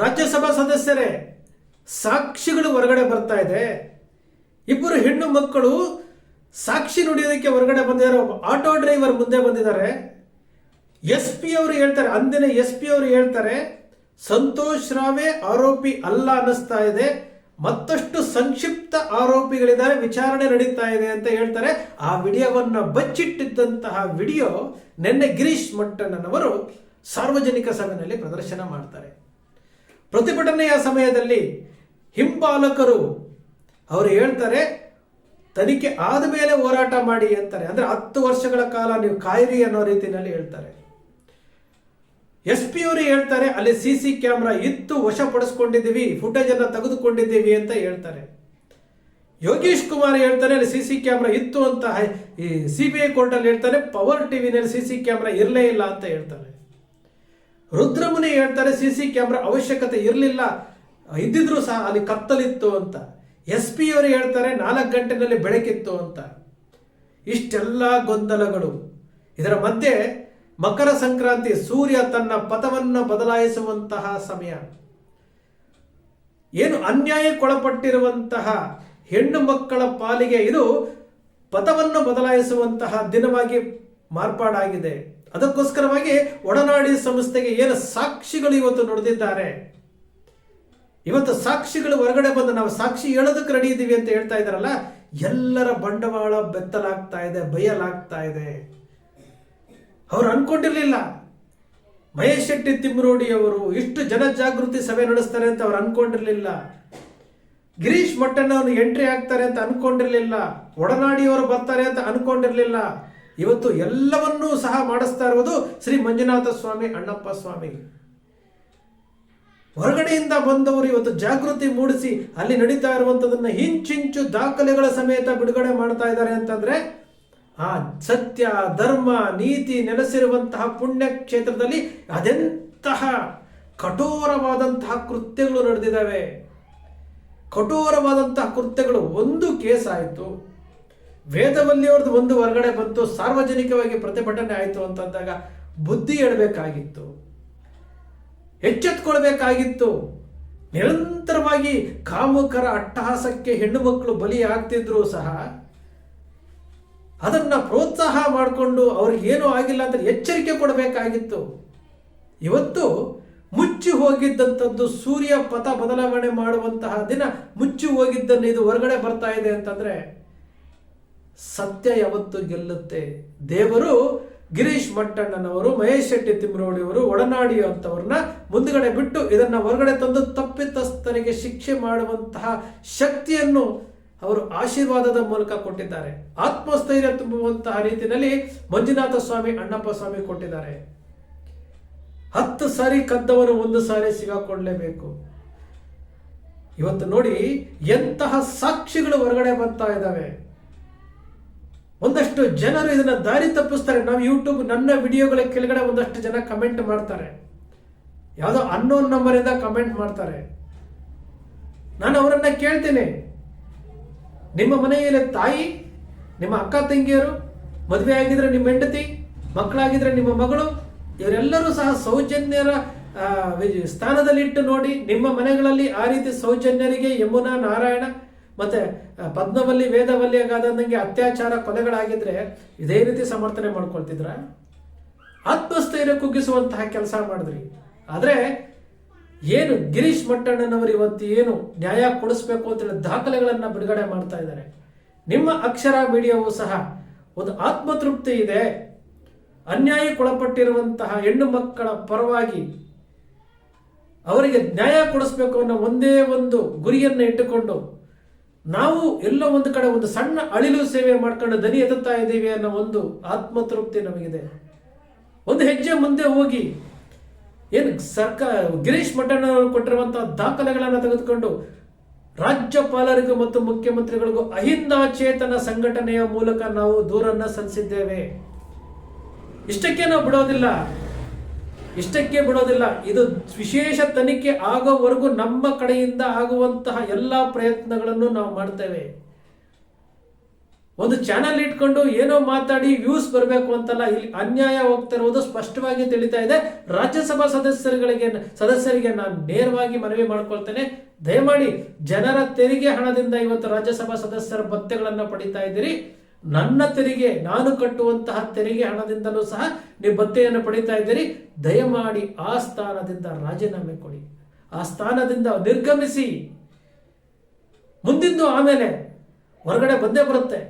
ರಾಜ್ಯಸಭಾ ಸದಸ್ಯರೇ, ಸಾಕ್ಷಿಗಳು ಹೊರಗಡೆ ಬರ್ತಾ ಇದೆ. ಇಬ್ಬರು ಹೆಣ್ಣು ಮಕ್ಕಳು ಸಾಕ್ಷಿ ನುಡಿಯೋದಕ್ಕೆ ಹೊರಗಡೆ ಬಂದಿದ್ದಾರೆ ಆಟೋ ಡ್ರೈವರ್ ಮುಂದೆ ಬಂದಿದ್ದಾರೆ. ಎಸ್ ಪಿ ಅವರು ಹೇಳ್ತಾರೆ, ಅಂದಿನ ಎಸ್ ಪಿ ಅವರು ಹೇಳ್ತಾರೆ, ಸಂತೋಷ್ ರಾವೇ ಆರೋಪಿ ಅಲ್ಲ ಅನ್ನಿಸ್ತಾ ಇದೆ. ಮತ್ತಷ್ಟು ಸಂಕ್ಷಿಪ್ತ ಆರೋಪಿಗಳಿದ್ದಾರೆ, ವಿಚಾರಣೆ ನಡೀತಾ ಇದೆ ಅಂತ ಹೇಳ್ತಾರೆ. ಆ ವಿಡಿಯೋವನ್ನ ಬಚ್ಚಿಟ್ಟಿದ್ದಂತಹ ವಿಡಿಯೋ ನಿನ್ನೆ ಗಿರೀಶ್ ಮಟ್ಟಣ್ಣನವರು ಸಾರ್ವಜನಿಕ ಸಭೆಯಲ್ಲಿ ಪ್ರದರ್ಶನ ಮಾಡ್ತಾರೆ. ಪ್ರತಿಭಟನೆಯ ಸಮಯದಲ್ಲಿ ಹಿಂಬಾಲಕರು ಅವರು ಹೇಳ್ತಾರೆ, ತನಿಖೆ ಆದ ಮೇಲೆ ಹೋರಾಟ ಮಾಡಿ ಅಂತಾರೆ. ಅಂದ್ರೆ ಹತ್ತು ವರ್ಷಗಳ ಕಾಲ ನೀವು ಕಾಯಿರಿ ಅನ್ನೋ ರೀತಿಯಲ್ಲಿ ಹೇಳ್ತಾರೆ. ಎಸ್ ಪಿ ಅವರು ಹೇಳ್ತಾರೆ, ಅಲ್ಲಿ ಸಿ ಸಿ ಕ್ಯಾಮ್ರಾ ಇತ್ತು, ವಶಪಡಿಸ್ಕೊಂಡಿದ್ದೀವಿ ಫುಟೇಜ್ ಅನ್ನ ತೆಗೆದುಕೊಂಡಿದ್ದೀವಿ ಅಂತ ಹೇಳ್ತಾರೆ. ಯೋಗೇಶ್ ಕುಮಾರ್ ಹೇಳ್ತಾರೆ, ಅಲ್ಲಿ ಸಿ ಸಿ ಕ್ಯಾಮ್ರಾ ಇತ್ತು ಅಂತ ಈ ಸಿ ಬಿ ಐ ಕೋರ್ಟಲ್ಲಿ ಹೇಳ್ತಾರೆ, ಪವರ್ ಟಿವಿನಲ್ಲಿ ಸಿ ಸಿ ಕ್ಯಾಮ್ರಾ ಇರಲೇ ಇಲ್ಲ ಅಂತ ಹೇಳ್ತಾರೆ. ರುದ್ರಮುನಿ ಹೇಳ್ತಾರೆ ಸಿ ಸಿ ಕ್ಯಾಮ್ರಾ ಅವಶ್ಯಕತೆ ಇರಲಿಲ್ಲ. ಇದ್ದಿದ್ರು ಸಹ ಅಲ್ಲಿ ಕತ್ತಲಿತ್ತು ಅಂತ. ಎಸ್ ಪಿ ಅವರು ಹೇಳ್ತಾರೆ ನಾಲ್ಕು ಗಂಟೆನಲ್ಲಿ ಬೆಳಕಿತ್ತು ಅಂತ. ಇಷ್ಟೆಲ್ಲ ಗೊಂದಲಗಳು. ಇದರ ಮಧ್ಯೆ ಮಕರ ಸಂಕ್ರಾಂತಿ ಸೂರ್ಯ ತನ್ನ ಪಥವನ್ನು ಬದಲಾಯಿಸುವಂತಹ ಸಮಯ. ಏನು ಅನ್ಯಾಯಕ್ಕೊಳಪಟ್ಟಿರುವಂತಹ ಹೆಣ್ಣು ಮಕ್ಕಳ ಪಾಲಿಗೆ ಇದು ಪಥವನ್ನು ಬದಲಾಯಿಸುವಂತಹ ದಿನವಾಗಿ ಮಾರ್ಪಾಡಾಗಿದೆ. ಅದಕ್ಕೋಸ್ಕರವಾಗಿ ಒಡನಾಡಿ ಸಂಸ್ಥೆಗೆ ಏನು ಸಾಕ್ಷಿಗಳು ಇವತ್ತು ನಡೆದಿದ್ದಾರೆ? ಇವತ್ತು ಸಾಕ್ಷಿಗಳು ಹೊರಗಡೆ ಬಂದು ನಾವು ಸಾಕ್ಷಿ ಹೇಳೋದಕ್ಕೆ ರೆಡಿ ಇದ್ದೀವಿ ಅಂತ ಹೇಳ್ತಾ ಇದ್ದಾರಲ್ಲ, ಎಲ್ಲರ ಬಂಡವಾಳ ಬೆತ್ತಲಾಗ್ತಾ ಇದೆ, ಬಯಲಾಗ್ತಾ ಇದೆ. ಅವ್ರು ಅನ್ಕೊಂಡಿರ್ಲಿಲ್ಲ. ಮಹೇಶ್ ಶೆಟ್ಟಿ ತಿಮ್ಮರೋಡಿ ಅವರು ಇಷ್ಟು ಜನಜಾಗೃತಿ ಸಭೆ ನಡೆಸ್ತಾರೆ ಅಂತ ಅವ್ರು ಅನ್ಕೊಂಡಿರ್ಲಿಲ್ಲ. ಗಿರೀಶ್ ಮಟ್ಟಣ್ಣವನು ಎಂಟ್ರಿ ಆಗ್ತಾರೆ ಅಂತ ಅನ್ಕೊಂಡಿರ್ಲಿಲ್ಲ. ಒಡನಾಡಿಯವರು ಬರ್ತಾರೆ ಅಂತ ಅನ್ಕೊಂಡಿರ್ಲಿಲ್ಲ. ಇವತ್ತು ಎಲ್ಲವನ್ನೂ ಸಹ ಮಾಡಿಸ್ತಾ ಇರುವುದು ಶ್ರೀ ಮಂಜುನಾಥ ಸ್ವಾಮಿ ಅಣ್ಣಪ್ಪ ಸ್ವಾಮಿ. ಹೊರಗಡೆಯಿಂದ ಬಂದವರು ಇವತ್ತು ಜಾಗೃತಿ ಮೂಡಿಸಿ ಅಲ್ಲಿ ನಡೀತಾ ಇರುವಂತದನ್ನ ಹಿಂಚಿಂಚು ದಾಖಲೆಗಳ ಸಮೇತ ಬಿಡುಗಡೆ ಮಾಡ್ತಾ ಇದ್ದಾರೆ ಅಂತಂದ್ರೆ, ಆ ಸತ್ಯ, ಧರ್ಮ, ನೀತಿ ನೆಲೆಸಿರುವಂತಹ ಪುಣ್ಯ ಕ್ಷೇತ್ರದಲ್ಲಿ ಅದೆಂತಹ ಕಠೋರವಾದಂತಹ ಕೃತ್ಯಗಳು ನಡೆದಿದ್ದಾವೆ. ಕಠೋರವಾದಂತಹ ಕೃತ್ಯಗಳು ಒಂದು ಕೇಸ್ ಆಯಿತು. ವೇದವಲ್ಲಿ ಅವ್ರದ್ದು ಒಂದು ಹೊರಗಡೆ ಬಂತು, ಸಾರ್ವಜನಿಕವಾಗಿ ಪ್ರತಿಭಟನೆ ಆಯಿತು ಅಂತಂದಾಗ ಬುದ್ಧಿ ಹೇಳಬೇಕಾಗಿತ್ತು, ಎಚ್ಚೆತ್ಕೊಳ್ಬೇಕಾಗಿತ್ತು. ನಿರಂತರವಾಗಿ ಕಾಮುಕರ ಅಟ್ಟಹಾಸಕ್ಕೆ ಹೆಣ್ಣು ಮಕ್ಕಳು ಬಲಿ ಆಗ್ತಿದ್ರು ಸಹ ಅದನ್ನ ಪ್ರೋತ್ಸಾಹ ಮಾಡಿಕೊಂಡು ಅವ್ರಿಗೆ ಏನೂ ಆಗಿಲ್ಲ ಅಂತ ಎಚ್ಚರಿಕೆ ಕೊಡಬೇಕಾಗಿತ್ತು. ಇವತ್ತು ಮುಚ್ಚಿ ಹೋಗಿದ್ದಂಥದ್ದು ಸೂರ್ಯ ಪಥ ಬದಲಾವಣೆ ಮಾಡುವಂತಹ ದಿನ ಮುಚ್ಚಿ ಹೋಗಿದ್ದನ್ನು ಇದು ಹೊರಗಡೆ ಬರ್ತಾ ಇದೆ ಅಂತಂದ್ರೆ ಸತ್ಯ ಯಾವತ್ತು ಗೆಲ್ಲುತ್ತೆ. ದೇವರು ಗಿರೀಶ್ ಮಟ್ಟಣ್ಣನವರು, ಮಹೇಶ್ ಶೆಟ್ಟಿ ತಿಮ್ಮರೋಡಿಯವರು ಒಡನಾಡಿ ಅಂತವ್ರನ್ನ ಮುಂದುಗಡೆ ಬಿಟ್ಟು ಇದನ್ನ ಹೊರಗಡೆ ತಂದು ತಪ್ಪಿತಸ್ಥರಿಗೆ ಶಿಕ್ಷೆ ಮಾಡುವಂತಹ ಶಕ್ತಿಯನ್ನು ಅವರು ಆಶೀರ್ವಾದದ ಮೂಲಕ ಕೊಟ್ಟಿದ್ದಾರೆ. ಆತ್ಮಸ್ಥೈರ್ಯ ತುಂಬುವಂತಹ ರೀತಿಯಲ್ಲಿ ಮಂಜುನಾಥ ಸ್ವಾಮಿ, ಅಣ್ಣಪ್ಪ ಸ್ವಾಮಿ ಕೊಟ್ಟಿದ್ದಾರೆ. ಹತ್ತು ಸಾರಿ ಕದ್ದವರು ಒಂದು ಸಾರಿ ಸಿಗಾಕೊಳ್ಳಲೇಬೇಕು ಇವತ್ತು ನೋಡಿ ಎಂತಹ ಸಾಕ್ಷಿಗಳು ಹೊರಗಡೆ ಬರ್ತಾ ಇದ್ದಾವೆ. ಒಂದಷ್ಟು ಜನರು ಇದನ್ನ ದಾರಿ ತಪ್ಪಿಸ್ತಾರೆ. ನಾವು ಯೂಟ್ಯೂಬ್ ನನ್ನ ವಿಡಿಯೋಗಳ ಕೆಳಗಡೆ ಒಂದಷ್ಟು ಜನ ಕಮೆಂಟ್ ಮಾಡ್ತಾರೆ. ಯಾವುದೋ ಅನ್ನೋನ್ ನಂಬರಿಂದ ಕಮೆಂಟ್ ಮಾಡ್ತಾರೆ. ನಾನು ಅವರನ್ನ ಕೇಳ್ತೇನೆ. ನಿಮ್ಮ ಮನೆಯಲ್ಲಿ ತಾಯಿ, ನಿಮ್ಮ ಅಕ್ಕ ತಂಗಿಯರು, ಮದುವೆ ಆಗಿದ್ರೆ ನಿಮ್ಮ ಹೆಂಡತಿ, ಮಕ್ಕಳಾಗಿದ್ರೆ ನಿಮ್ಮ ಮಗಳು, ಇವರೆಲ್ಲರೂ ಸಹ ಸೌಜನ್ಯರ ಸ್ಥಾನದಲ್ಲಿಟ್ಟು ನೋಡಿ ನಿಮ್ಮ ಮನೆಗಳಲ್ಲಿ ಆ ರೀತಿ ಸೌಜನ್ಯರಿಗೆ ಯಮುನಾ ನಾರಾಯಣ ಮತ್ತೆ ಪದ್ಮವಲ್ಲಿ ವೇದವಲ್ಲಿಯಾಗಾದಂಗೆ ಅತ್ಯಾಚಾರ ಕೊಲೆಗಳಾಗಿದ್ರೆ ಇದೇ ರೀತಿ ಸಮರ್ಥನೆ ಮಾಡ್ಕೊಳ್ತಿದ್ರ? ಆತ್ಮಸ್ಥೈರ್ಯ ಕುಗ್ಗಿಸುವಂತಹ ಕೆಲಸ ಮಾಡಿದ್ರಿ. ಆದ್ರೆ, ಏನು ಗಿರೀಶ್ ಮಟ್ಟಣ್ಣನವರು ಇವತ್ತು ಏನು ನ್ಯಾಯ ಕೊಡಿಸ್ಬೇಕು ಅಂತೇಳಿ ದಾಖಲೆಗಳನ್ನ ಬಿಡುಗಡೆ ಮಾಡ್ತಾ ಇದ್ದಾರೆ. ನಿಮ್ಮ ಅಕ್ಷರ ಮೀಡಿಯಾವು ಸಹ ಒಂದು ಆತ್ಮತೃಪ್ತಿ ಇದೆ. ಅನ್ಯಾಯಕ್ಕೊಳಪಟ್ಟಿರುವಂತಹ ಹೆಣ್ಣು ಮಕ್ಕಳ ಪರವಾಗಿ ಅವರಿಗೆ ನ್ಯಾಯ ಕೊಡಿಸ್ಬೇಕು ಅನ್ನೋ ಒಂದೇ ಒಂದು ಗುರಿಯನ್ನು ಇಟ್ಟುಕೊಂಡು ನಾವು ಎಲ್ಲೋ ಒಂದು ಕಡೆ ಒಂದು ಸಣ್ಣ ಅಳಿಲು ಸೇವೆ ಮಾಡ್ಕೊಂಡು ದನಿ ಎತ್ತುತ್ತಾ ಇದ್ದೀವಿ ಅನ್ನೋ ಒಂದು ಆತ್ಮತೃಪ್ತಿ ನಮಗಿದೆ. ಒಂದು ಹೆಜ್ಜೆ ಮುಂದೆ ಹೋಗಿ ಏನು ಸರ್ಕಾರ ಗಿರೀಶ್ ಮಠಣ್ಣವರು ಕೊಟ್ಟಿರುವಂತಹ ದಾಖಲೆಗಳನ್ನು ತೆಗೆದುಕೊಂಡು ರಾಜ್ಯಪಾಲರಿಗೂ ಮತ್ತು ಮುಖ್ಯಮಂತ್ರಿಗಳಿಗೂ ಅಹಿಂದಾಚೇತನ ಸಂಘಟನೆಯ ಮೂಲಕ ನಾವು ದೂರನ್ನ ಸಲ್ಲಿಸಿದ್ದೇವೆ. ಇಷ್ಟಕ್ಕೆ ನಾವು ಬಿಡೋದಿಲ್ಲ. ಇಷ್ಟಕ್ಕೆ ಬಿಡೋದಿಲ್ಲ. ಇದು ವಿಶೇಷ ತನಿಖೆ ಆಗೋವರೆಗೂ ನಮ್ಮ ಕಡೆಯಿಂದ ಆಗುವಂತಹ ಎಲ್ಲ ಪ್ರಯತ್ನಗಳನ್ನು ನಾವು ಮಾಡ್ತೇವೆ. ಒಂದು ಚಾನಲ್ ಇಟ್ಕೊಂಡು ಏನೋ ಮಾತಾಡಿ ವ್ಯೂಸ್ ಬರಬೇಕು ಅಂತಲ್ಲ, ಇಲ್ಲಿ ಅನ್ಯಾಯ ಹೋಗ್ತಾ ಹೋಗ್ತಿರುವುದು ಸ್ಪಷ್ಟವಾಗಿ ತಿಳಿತಾ ಇದೆ. ರಾಜ್ಯಸಭಾ ಸದಸ್ಯರುಗಳಿಗೆ, ಸದಸ್ಯರಿಗೆ ನಾನು ನೇರವಾಗಿ ಮನವಿ ಮಾಡ್ಕೊಳ್ತೇನೆ. ದಯಮಾಡಿ ಜನರ ತೆರಿಗೆ ಹಣದಿಂದ ಇವತ್ತು ರಾಜ್ಯಸಭಾ ಸದಸ್ಯರ ಭತ್ಯೆಗಳನ್ನು ಪಡಿತಾ ಇದ್ದೀರಿ. ನನ್ನ ತೆರಿಗೆ, ನಾನು ಕಟ್ಟುವಂತಹ ತೆರಿಗೆ ಹಣದಿಂದಲೂ ಸಹ ನೀವು ಭತ್ತೆಯನ್ನು ಪಡೀತಾ ಇದ್ದೀರಿ. ದಯಮಾಡಿ ಆ ಸ್ಥಾನದಿಂದ ರಾಜೀನಾಮೆ ಕೊಡಿ. ಆ ಸ್ಥಾನದಿಂದ ನಿರ್ಗಮಿಸಿ. ಮುಂದಿಂದು ಆಮೇಲೆ ಹೊರಗಡೆ ಬಂದೇ ಬರುತ್ತೆ.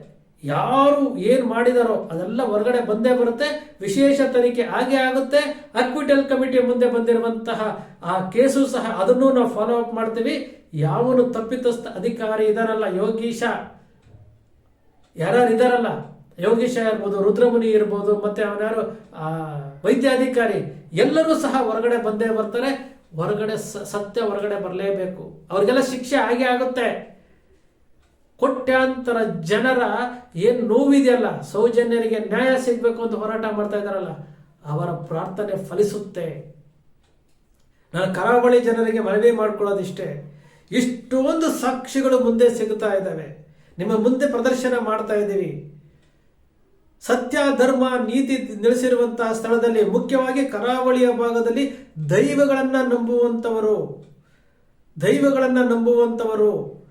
ಯಾರು ಏನು ಮಾಡಿದಾರೋ ಅದೆಲ್ಲ ಹೊರಗಡೆ ಬಂದೇ ಬರುತ್ತೆ. ವಿಶೇಷ ತನಿಖೆ ಆಗೇ ಆಗುತ್ತೆ. ಅಕ್ವಿಟಲ್ ಕಮಿಟಿ ಮುಂದೆ ಬಂದಿರುವಂತಹ ಆ ಕೇಸು ಸಹ ಅದನ್ನು ನಾವು ಫಾಲೋ ಅಪ್ ಮಾಡ್ತೀವಿ. ಯಾವನು ತಪ್ಪಿತಸ್ಥ ಅಧಿಕಾರಿ ಇದಾರಲ್ಲ ಯೋಗೀಶ. ಯಾರ್ಯಾರು ಇದಾರಲ್ಲ ಯೋಗೀಶ ಇರ್ಬೋದು, ರುದ್ರಮುನಿ ಇರ್ಬೋದು, ಮತ್ತೆ ಅವನ್ಯಾರು ವೈದ್ಯಾಧಿಕಾರಿ, ಎಲ್ಲರೂ ಸಹ ಹೊರಗಡೆ ಬಂದೇ ಬರ್ತಾರೆ. ಹೊರಗಡೆ ಸತ್ಯ ಹೊರಗಡೆ ಬರಲೇಬೇಕು. ಅವ್ರಿಗೆಲ್ಲ ಶಿಕ್ಷೆ ಆಗೇ ಆಗುತ್ತೆ. ಕೋಟ್ಯಾಂತರ ಜನರ ಏನು ನೋವಿದೆಯಲ್ಲ, ಸೌಜನ್ಯರಿಗೆ ನ್ಯಾಯ ಸಿಗಬೇಕು ಅಂತ ಹೋರಾಟ ಮಾಡ್ತಾ ಇದ್ದಾರಲ್ಲ, ಅವರ ಪ್ರಾರ್ಥನೆ ಫಲಿಸುತ್ತೆ. ನಾನು ಕರಾವಳಿ ಜನರಿಗೆ ಮನವಿ ಮಾಡ್ಕೊಳ್ಳೋದಿಷ್ಟೇ. ಇಷ್ಟೊಂದು ಸಾಕ್ಷಿಗಳು ಮುಂದೆ ಸಿಗುತ್ತಾ ಇದ್ದಾವೆ. ನಿಮ್ಮ ಮುಂದೆ ಪ್ರದರ್ಶನ ಮಾಡ್ತಾ ಇದ್ದೀವಿ. ಸತ್ಯ, ಧರ್ಮ, ನೀತಿ ನೆಲೆಸಿರುವಂತಹ ಸ್ಥಳದಲ್ಲಿ, ಮುಖ್ಯವಾಗಿ ಕರಾವಳಿಯ ಭಾಗದಲ್ಲಿ ದೈವಗಳನ್ನು ನಂಬುವಂಥವರು ದೈವಗಳನ್ನು ನಂಬುವಂಥವರು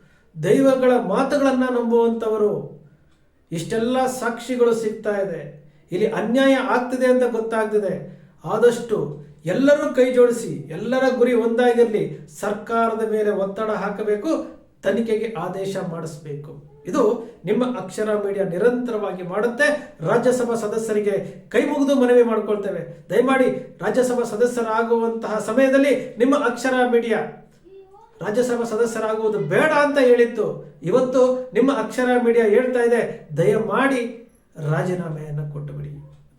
ದೈವಗಳ ಮಾತುಗಳನ್ನು ನಂಬುವಂಥವರು ಇಷ್ಟೆಲ್ಲ ಸಾಕ್ಷಿಗಳು ಸಿಗ್ತಾ ಇದೆ. ಇಲ್ಲಿ ಅನ್ಯಾಯ ಆಗ್ತಿದೆ ಅಂತ ಗೊತ್ತಾಗ್ತಿದೆ. ಆದಷ್ಟು ಎಲ್ಲರೂ ಕೈ ಜೋಡಿಸಿ, ಎಲ್ಲರ ಗುರಿ ಒಂದಾಗಿರಲಿ, ಸರ್ಕಾರದ ಮೇಲೆ ಒತ್ತಡ ಹಾಕಬೇಕು, ತನಿಖೆಗೆ ಆದೇಶ ಮಾಡಿಸಬೇಕು. ಇದು ನಿಮ್ಮ ಅಕ್ಷರ ಮೀಡಿಯಾ ನಿರಂತರವಾಗಿ ಮಾಡುತ್ತೆ. ರಾಜ್ಯಸಭಾ ಸದಸ್ಯರಿಗೆ ಕೈ ಮುಗಿದು ಮನವಿ ಮಾಡಿಕೊಳ್ತೇವೆ. ದಯಮಾಡಿ ರಾಜ್ಯಸಭಾ ಸದಸ್ಯರಾಗುವಂತಹ ಸಮಯದಲ್ಲಿ ನಿಮ್ಮ ಅಕ್ಷರ ಮೀಡಿಯಾ ರಾಜ್ಯಸಭಾ ಸದಸ್ಯರಾಗುವುದು ಬೇಡ ಅಂತ ಹೇಳಿತ್ತು ಇವತ್ತು ನಿಮ್ಮ ಅಕ್ಷರ ಮೀಡಿಯಾ ಹೇಳ್ತಾ ಇದೆ. ದಯಮಾಡಿ ರಾಜೀನಾಮೆಯನ್ನು ಕೊಟ್ಟು